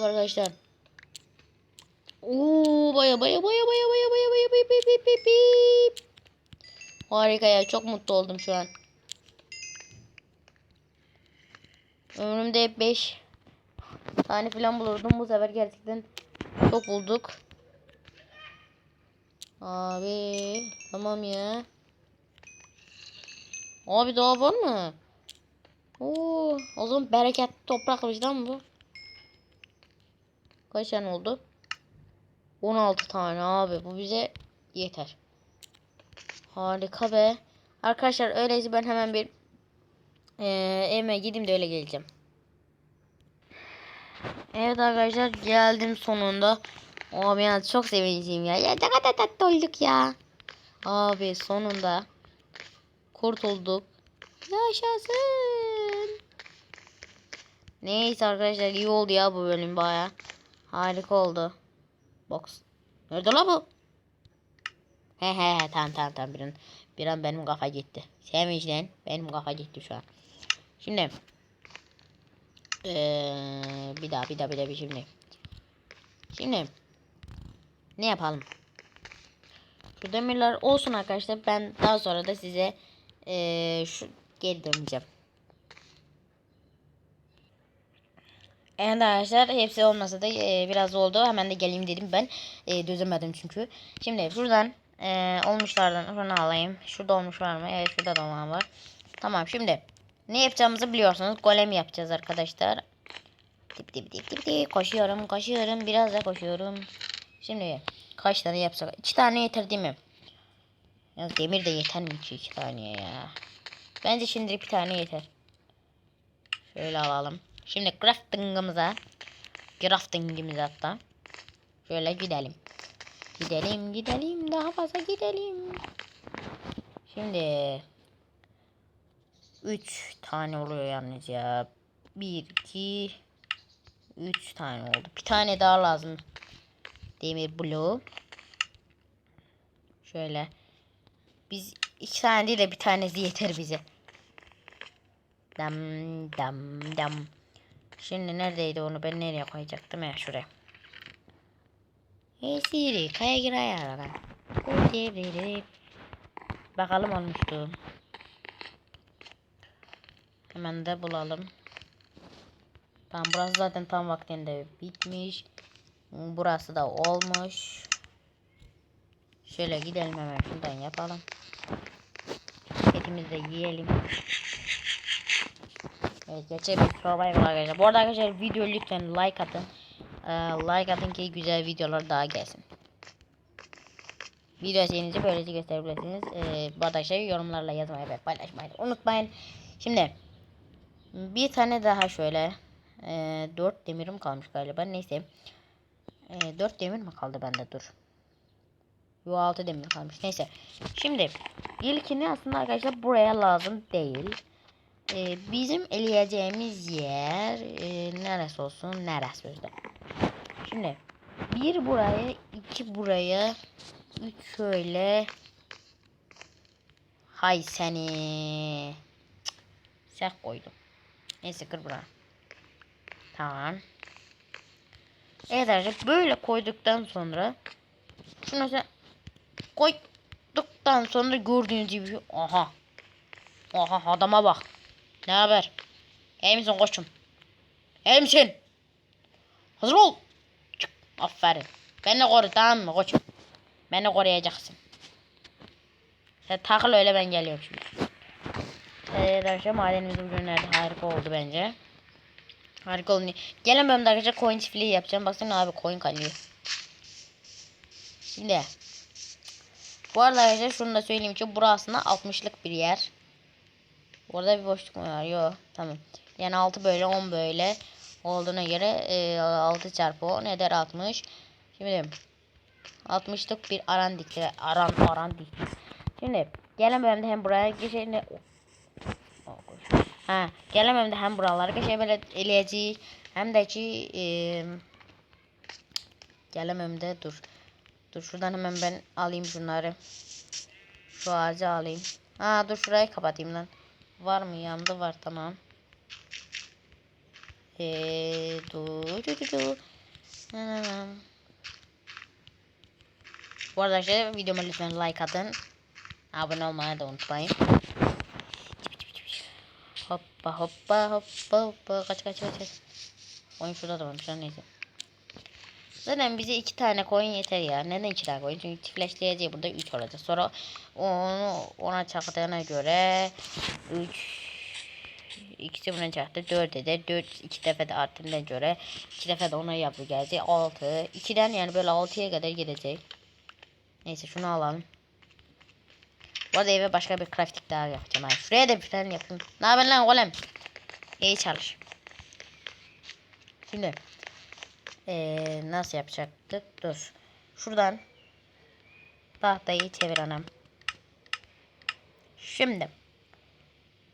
Arkadaşlar. Oo baya baya baya baya baya baya baya baya baya baya baya baya. Harika ya çok mutlu oldum şu an. Ömrümde hep 5 tane falan bulurdum. Bu sefer gerçekten çok bulduk. Abi tamam ya. Abi daha var mı? Oo, o zaman bereketli toprakmış lan bu. Kaç tane oldu? 16 tane abi. Bu bize yeter. Harika be. Arkadaşlar öyleyse ben hemen bir ee, evime gideyim de öyle geleceğim. Evet arkadaşlar geldim sonunda. Abi ya çok sevinçliyim ya. Ya ne kadar tatlı olduk ya. Abi sonunda kurtulduk. Yaşasın. Neyse arkadaşlar iyi oldu ya bu bölüm baya. Harika oldu. Box. Nerede la bu? He he he tamam tamam tamam bir an, bir an benim kafa gitti. Sevinçten benim kafa gitti şu an. Şimdi ee, bir daha bir daha bir daha bir şimdi. Şimdi ne yapalım? Şu demirler olsun arkadaşlar. Ben daha sonra da size ee, şu geri döneceğim. Evet arkadaşlar hepsi olmasa da e, biraz oldu. Hemen de geleyim dedim ben. E, dözemedim çünkü. Şimdi şuradan e, olmuşlardan şunu alayım. Şurada olmuş var mı? Evet şurada da olan var. Tamam şimdi ne yapacağımızı biliyorsunuz. Golem yapacağız arkadaşlar. Dip dip dip dip dip. Koşuyorum koşuyorum. Biraz da koşuyorum. Şimdi kaç tane yapsak? İki tane yeter değil mi? Ya demir de yeter mi ki iki tane ya? Bence şimdilik bir tane yeter. Şöyle alalım. Şimdi crafting'ımıza crafting'imize hatta şöyle gidelim. Gidelim gidelim daha fazla gidelim. Şimdi 3 tane oluyor yalnız ya. 1 2 3 tane oldu. Bir tane daha lazım. Demir bloğu. Şöyle. Biz iki tane değil de bir tanesi yeter bize. Dam dam dam. Şimdi neredeydi onu ben nereye koyacaktım ya şuraya. Hey Siri kaya gir ayarlara. Bakalım olmuştu. Hemen de bulalım. Tamam burası zaten tam vaktinde bitmiş. Burası da olmuş. Şöyle gidelim hemen şuradan yapalım. Etimizi de yiyelim. Evet geçelim survival arkadaşlar. Bu arada arkadaşlar video lütfen like atın. Ee, like atın ki güzel videolar daha gelsin. Video serinizi böylece gösterebilirsiniz. Ee, bu arkadaşlar yorumlarla yazmayı ve paylaşmayı unutmayın. Şimdi bir tane daha şöyle e, 4 demirim kalmış galiba. Neyse. E, 4 demir mi kaldı bende dur. Yo 6 demir kalmış. Neyse. Şimdi ilkini aslında arkadaşlar buraya lazım değil. Ee, bizim eleyeceğimiz yer e, neresi olsun? Neresi sözde. Şimdi bir buraya, iki buraya, üç şöyle. Hay seni. Sen koydum. Neyse kır buraya. Tamam. Evet arkadaşlar böyle koyduktan sonra şunu sen koyduktan sonra gördüğünüz gibi aha aha adama bak ne haber? İyi misin koçum? İyi misin? Hazır ol. Çık. Aferin. Beni koru tamam mı koçum? Beni koruyacaksın. Sen takıl öyle ben geliyorum şimdi. Evet arkadaşlar madenimizin ürünleri harika oldu bence. Harika oldu. Gelen bölümde arkadaşlar coin çiftliği yapacağım. Baksana abi coin kalıyor. Şimdi. Bu arada arkadaşlar şunu da söyleyeyim ki burası aslında 60'lık bir yer. Orada bir boşluk mu var? Yok. Tamam. Yani 6 böyle 10 böyle olduğuna göre e, 6 çarpı 10 eder 60. Şimdi 60'lık bir aran dikti. Aran aran dikti. Şimdi gelen bölümde hem buraya geçelim. Ha, gelen bölümde hem buraları geçelim böyle eleyeceğiz. Hem de ki e, gelen bölümde dur. Dur şuradan hemen ben alayım şunları. Şu ağacı alayım. Ha dur şurayı kapatayım lan. Var mı? Yandı var tamam. Eee du du du du. Bu arada arkadaşlar videoma lütfen like atın. Abone olmayı da unutmayın. Hoppa hoppa hoppa hoppa kaç kaç kaç kaç. Oyun şurada da varmış neyse. Zaten bize iki tane coin yeter ya. Neden iki tane coin? Çünkü çiftleştireceği burada üç olacak. Sonra onu ona çaktığına göre üç ikisi buna çaktı. Dört eder. Dört iki defa da arttığına göre iki defa da ona yapı gelecek. Altı. İkiden yani böyle altıya kadar gidecek. Neyse şunu alalım. Bu arada eve başka bir crafting daha yapacağım. Ha. Şuraya da bir tane yapayım. Ne haber lan oğlum? İyi çalış. Şimdi ee, nasıl yapacaktık? Dur. Şuradan tahtayı çevir anam. Şimdi.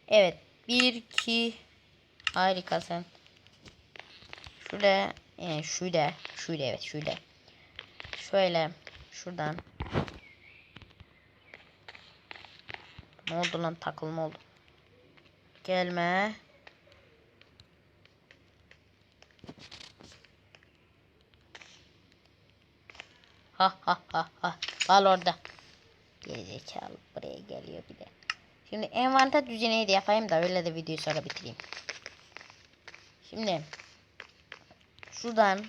Evet. Bir, iki. Harikasın. Şurada. Yani şurada. Şurada evet şurada. Şöyle. Şuradan. Ne oldu lan takılma oldu. Gelme. Ha ha ha ha. Al orada. Gerizekalı buraya geliyor bir de. Şimdi envanter düzeneyi de yapayım da öyle de videoyu sonra bitireyim. Şimdi şuradan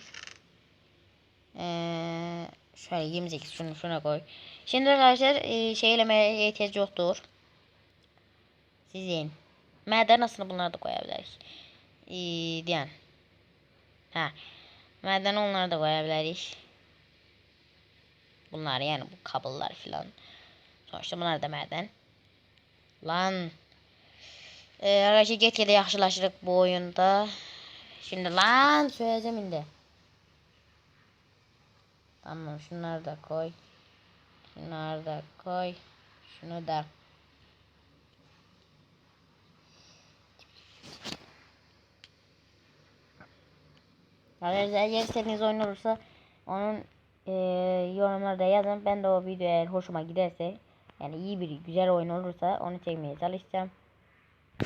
ee, şöyle 28 şunu şuna koy. Şimdi arkadaşlar e, şey elemeye ihtiyaç yoktur. Sizin. Maden aslında bunları da koyabiliriz. E, diyen. Ha. Maden onları da koyabiliriz. Bunlar yani bu kablolar filan. Sonuçta bunlar da maden. Lan. Ee, arkadaşlar gitgide yaxşılaşırıq bu oyunda. Şimdi lan söyleyeceğim indi. Tamam şunları da koy. Şunları da koy. Şunu da. Eğer istediğiniz oyun olursa onun e, yorumlarda yazın. Ben de o video eğer hoşuma giderse yani iyi bir güzel oyun olursa onu çekmeye çalışacağım.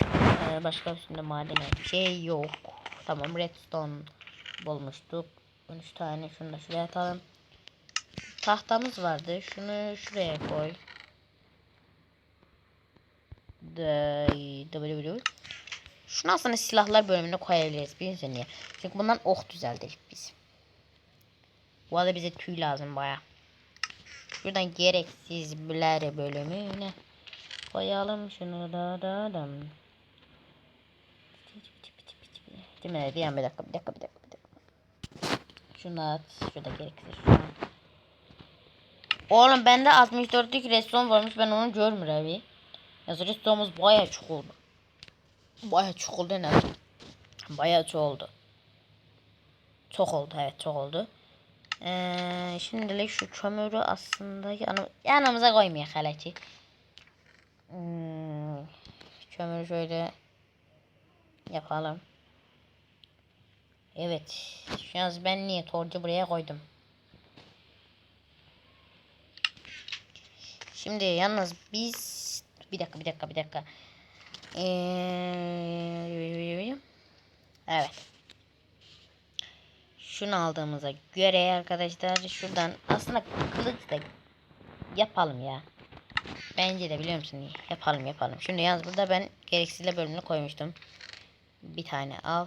Ee, başka üstünde maden şey yok. Tamam redstone bulmuştuk. 13 tane şunu da şuraya atalım. Tahtamız vardı. Şunu şuraya koy. W Şunu aslında silahlar bölümüne koyabiliriz. Bilmiyorum niye. Çünkü bundan ok düzeldik biz. Bu arada bize tüy lazım baya. Şuradan gereksiz biler bölümüne koyalım şunu da da da. Değil mi? Bir, bir dakika, bir dakika, bir dakika, bir dakika. Şunu at. Şurada gereksiz. Oğlum bende 64'lük restoran varmış. Ben onu görmüyorum abi. Yazı restoranımız baya oldu. Baya oldu ne? Baya çok oldu. Çok oldu evet çok oldu. Ee, şimdilik şu kömürü aslında yanı, yanımıza koymayalım hele ki. Hmm, kömürü şöyle yapalım. Evet. Şu an ben niye torcu buraya koydum. Şimdi yalnız biz bir dakika bir dakika bir dakika. Ee, evet. Şunu aldığımıza göre arkadaşlar şuradan aslında kılıç da yapalım ya. Bence de biliyor musun? Yapalım yapalım. Şimdi yalnız burada ben gereksizle bölümünü koymuştum. Bir tane al.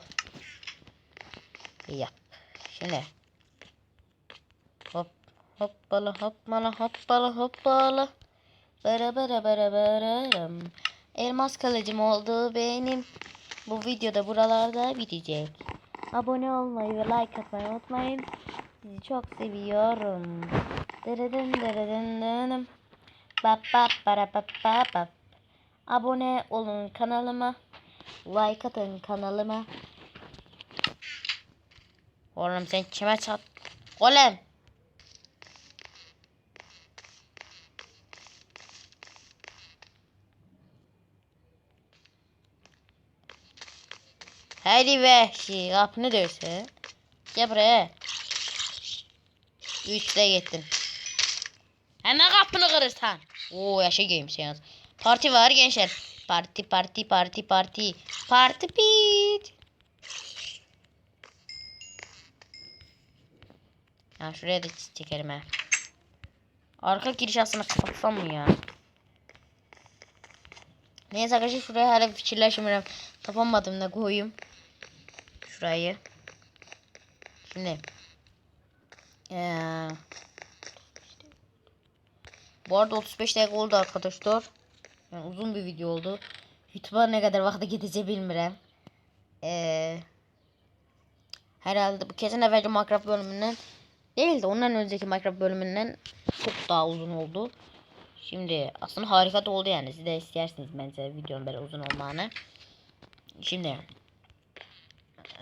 Yap. Şimdi. Hop hoppala hoppala hoppala hoppala. Bara bara bara bara. Elmas kalıcım oldu benim. Bu videoda buralarda bitecek. Abone olmayı ve like atmayı unutmayın. Sizi çok seviyorum. Dırıdın dırıdın dırıdın. Bap bap bara bap bap bap. Abone olun kanalıma. Like atın kanalıma. Oğlum sen kime çat? Oğlum. Hadi vəhşi, qapını döysə. Gəl buraya. 3-də getdim. Hemen kapını kırırsan. Oo yaşa geyim seans. Parti var gençler. Parti parti parti parti. Parti pit. Ya şuraya da çekelim he. Arka giriş aslında kapatsam mı ya? Neyse arkadaşlar şuraya hala fikirleşmiyorum. Tapamadım ne koyayım. Şurayı. Şimdi. Ee, bu arada 35 dakika oldu arkadaşlar. Yani uzun bir video oldu. YouTube'a ne kadar vakti gideceği bilmiyorum. Ee, herhalde bu kesin evvelce Minecraft bölümünden değil de ondan önceki Minecraft bölümünden çok daha uzun oldu. Şimdi aslında harika da oldu yani. Siz de istersiniz bence videonun böyle uzun olmanı. Şimdi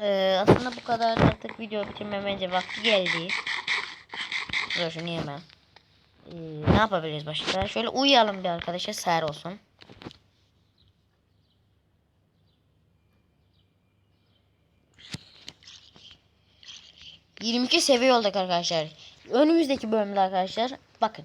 ee, aslında bu kadar artık video bitirme bence vakti geldi. Dur şunu yeme. Ee, ne yapabiliriz başka? Şöyle uyuyalım bir arkadaşa ser olsun. ...22 seviye olduk arkadaşlar. Önümüzdeki bölümde arkadaşlar... ...bakın